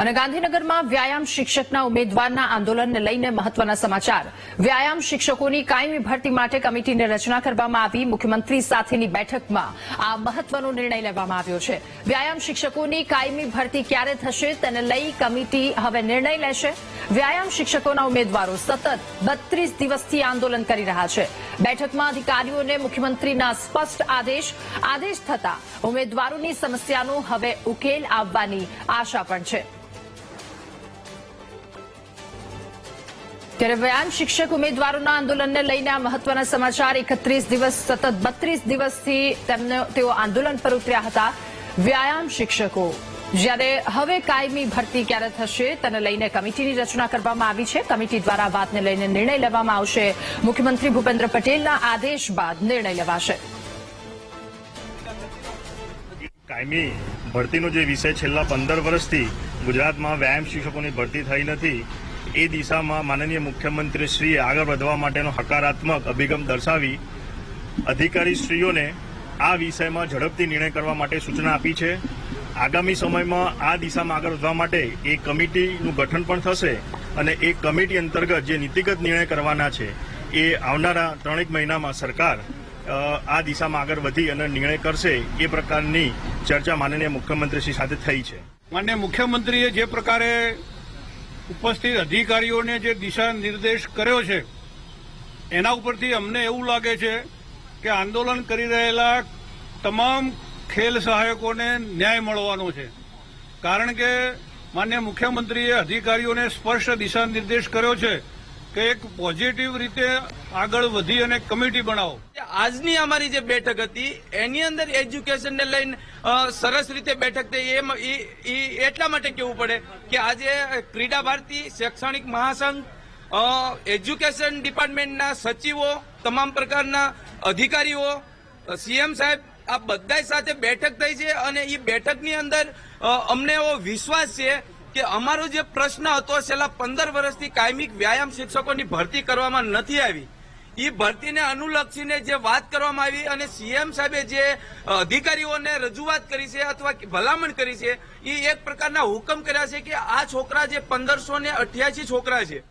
અને ગાંધીનગરમાં વ્યાયામ શિક્ષકના ઉમેદવારના આંદોલનને લઈને મહત્વના સમાચાર. વ્યાયામ શિક્ષકોની કાયમી ભરતી માટે કમિટીની રચના કરવામાં આવી. મુખ્યમંત્રી સાથેની બેઠકમાં આ મહત્વનો નિર્ણય લેવામાં આવ્યો છે. વ્યાયામ શિક્ષકોની કાયમી ભરતી ક્યારે થશે તેને લઈ કમિટી હવે નિર્ણય લેશે. વ્યાયામ શિક્ષકોના ઉમેદવારો સતત બત્રીસ દિવસથી આંદોલન કરી રહ્યા છે. બેઠકમાં અધિકારીઓને મુખ્યમંત્રીના સ્પષ્ટ આદેશ આદેશ થતા ઉમેદવારોની સમસ્યાનો હવે ઉકેલ આવવાની આશા પણ છે. ત્યારે વ્યાયામ શિક્ષક ઉમેદવારોના આંદોલનને લઈને આ મહત્વના સમાચાર. એકત્રીસ દિવસ સતત બત્રીસ દિવસથી તેમને તેઓ આંદોલન પર ઉતર્યા હતા. વ્યાયામ શિક્ષકો. જ્યારે હવે કાયમી ભરતી ક્યારે થશે તેને લઈને કમિટીની રચના કરવામાં આવી છે. કમિટી દ્વારા વાતને લઈને નિર્ણય લેવામાં આવશે. મુખ્યમંત્રી ભૂપેન્દ્ર પટેલના આદેશ બાદ નિર્ણય લેવાશે. કાયમી ભરતીનો જે વિષય છેલ્લા પંદર વર્ષથી ગુજરાતમાં વ્યાયામ શિક્ષકોની ભરતી થઈ નથી. એ દિશામાં માનનીય મુખ્યમંત્રી શ્રી આગળ વધવા માટેનો હકારાત્મક અભિગમ દર્શાવી અધિકારીશ્રીઓને આ વિષયમાં ઝડપથી નિર્ણય કરવા માટે સૂચના આપી છે. આગામી સમયમાં આ દિશામાં આગળ વધવા માટે એ કમિટીનું ગઠન પણ થશે અને એ કમિટી અંતર્ગત જે નીતિગત નિર્ણય કરવાના છે એ આવનારા ત્રણેક મહિનામાં સરકાર આ દિશામાં આગળ વધી અને નિર્ણય કરશે એ પ્રકારની ચર્ચા માનનીય મુખ્યમંત્રીશ્રી સાથે થઈ છે. માનનીય મુખ્યમંત્રીએ જે પ્રકારે ઉપસ્થિત અધિકારીઓને જે દિશા નિર્દેશ કર્યો છે, એના ઉપરથી અમને એવું લાગે છે કે આંદોલન કરી રહેલા તમામ ખેલ સહાયકોને ન્યાય મળવાનો છે. કારણ કે માન્ય મુખ્યમંત્રીએ અધિકારીઓને સ્પષ્ટ દિશા નિર્દેશ કર્યો છે કે એક પોઝિટિવ રીતે આગળ વધી અને કમિટી બનાવો. આજની અમારી જે બેઠક હતી, એની અંદર એજ્યુકેશનને લઈને સરસ રીતે બેઠક થઈ. ઈ એટલા માટે કેવું પડે કે આજે ક્રીડા ભારતી શૈક્ષણિક મહાસંઘ એજ્યુકેશન ડિપાર્ટમેન્ટના સચિવો, તમામ પ્રકારના અધિકારીઓ સીએમ સાહેબ આ બધા સાથે બેઠક થઈ છે અને એ બેઠકની અંદર અમને એવો વિશ્વાસ છે કે અમારો જે પ્રશ્ન હતો, છેલ્લા પંદર વર્ષથી કાયમિક વ્યાયામ શિક્ષકોની ભરતી કરવામાં નથી આવી. એ ભરતીને અનુલક્ષીને જે વાત કરવામાં આવી અને સીએમ સાહેબે જે અધિકારીઓને રજૂઆત કરી છે અથવા ભલામણ કરી છે એ એક પ્રકારના હુકમ કર્યા છે કે આ છોકરા જે પંદરસો ને અઠ્યાસી છોકરા છે